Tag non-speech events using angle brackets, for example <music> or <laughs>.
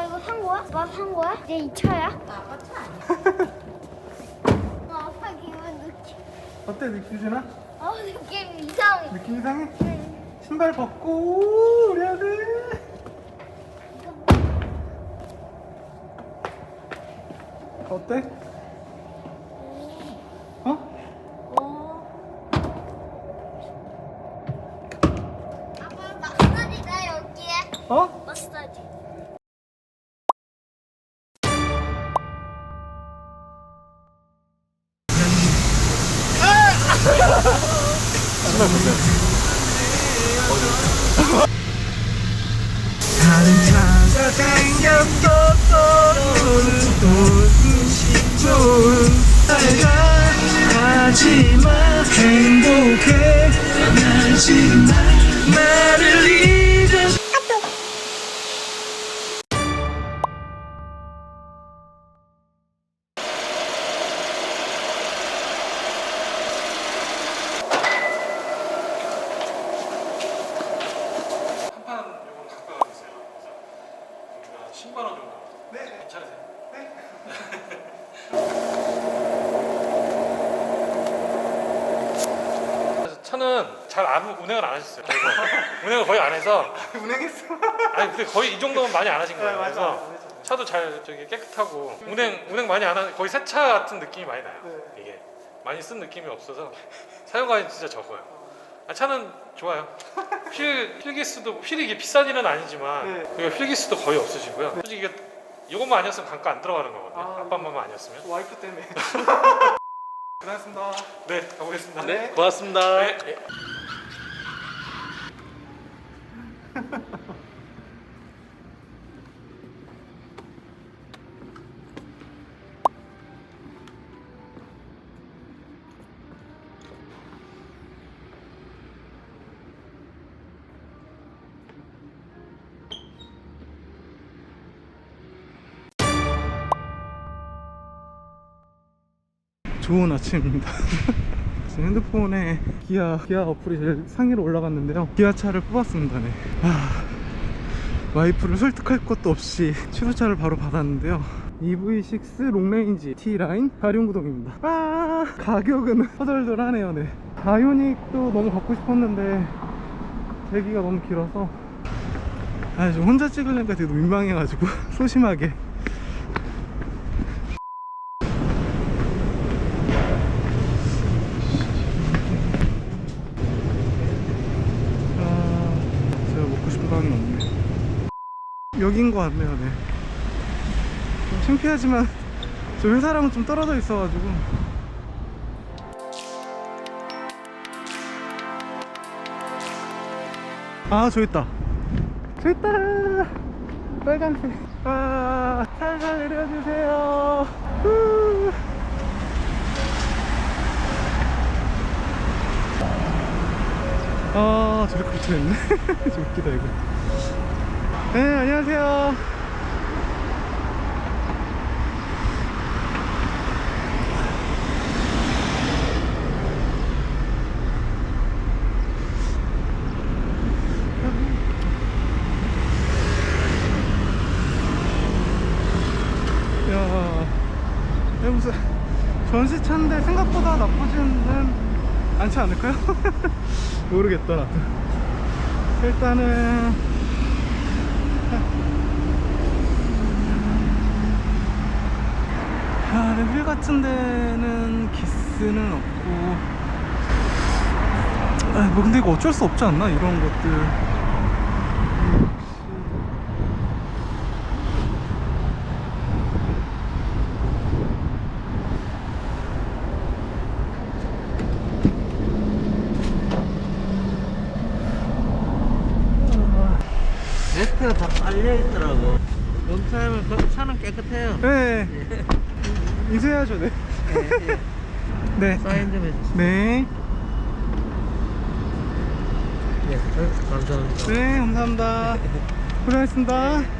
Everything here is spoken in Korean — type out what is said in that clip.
아빠 이거 산 거야? 아빠 산 거야? 이제 이 차야? 나 아빠 차 아니야? <laughs> 어, 아빠 기분 느낌. 어때 느낌이나? 어 느낌 이상해. 느낌 이상해? 응. 신발 벗고 오, 우리 아들 어때? 어? 아빠 마사지다 여기에. 어? 다른 차가 생겼어 떠오르는 좋은 살가 하지마 행복해. 떠나지마 10만 원 정도. 네. 괜찮으세요? 네. 차는 잘 안, 운행을 안 하셨어요. 그래서 <laughs> 운행을 거의 안 해서 운행했어 아니 근데 거의 이 정도면 많이 안 하신 거예요. 네, 맞아, 그래서. 차도 잘 저기 깨끗하고 운행 운행 많이 안 하는 거의 새 차 같은 느낌이 많이 나요. 네. 이게 많이 쓴 느낌이 없어서 사용감이 진짜 적어요. 아, 차는 좋아요. <laughs> 휠 휠기스도 휠이 이게 비싼 일은 아니지만 네. 그리고 휠기스도 거의 없으시고요. 솔직히 이게 이것만 아니었으면 강가 안 들어가는 거거든요. 아. 아, 빠만만 아니었으면. 와이프 때문에 <laughs> <laughs> 고생하셨습니다 네, 가보겠습니다. 네. 고맙습니다. 네. 좋은 아침입니다. <laughs> 지금 핸드폰에 기아 기아 어플이 제일 상위로 올라갔는데요. 기아차를 뽑았습니다. 네. 아, 와이프를 설득할 것도 없이 취소차를 바로 받았는데요. EV6 롱레인지 T라인 가룡구동입니다. 아, 가격은 <laughs> 허덜덜하네요. 네. 아이오닉도 너무 갖고 싶었는데 대기가 너무 길어서 아, 좀 혼자 찍으려니까 되게 민망해가지고 <laughs> 소심하게 여긴 것 같네요, 네. 좀 창피하지만, 저 회사랑은 좀 떨어져 있어가지고. 아, 저 있다. 저 있다! 빨간색. 아, 살살 내려주세요. 후. 아 저렇게 붙여있네 <laughs> 좀 웃기다 이거 네 안녕하세요 야, 무슨 전시차인데 생각보다 나쁘지는 않지 않을까요? <laughs> 모르겠다 일단은 아, 휠 같은 데는 기스는 없고 아, 뭐 근데 이거 어쩔 수 없지 않나 이런 것들 다 깔려 있더라고. 검사하면 그 차는 깨끗해요. 네 인수해야죠 네 예, 예. 네. 사인 좀 해주세요. 네. 예, 감사합니다. 네, 감사합니다. <laughs> 고생하셨습니다.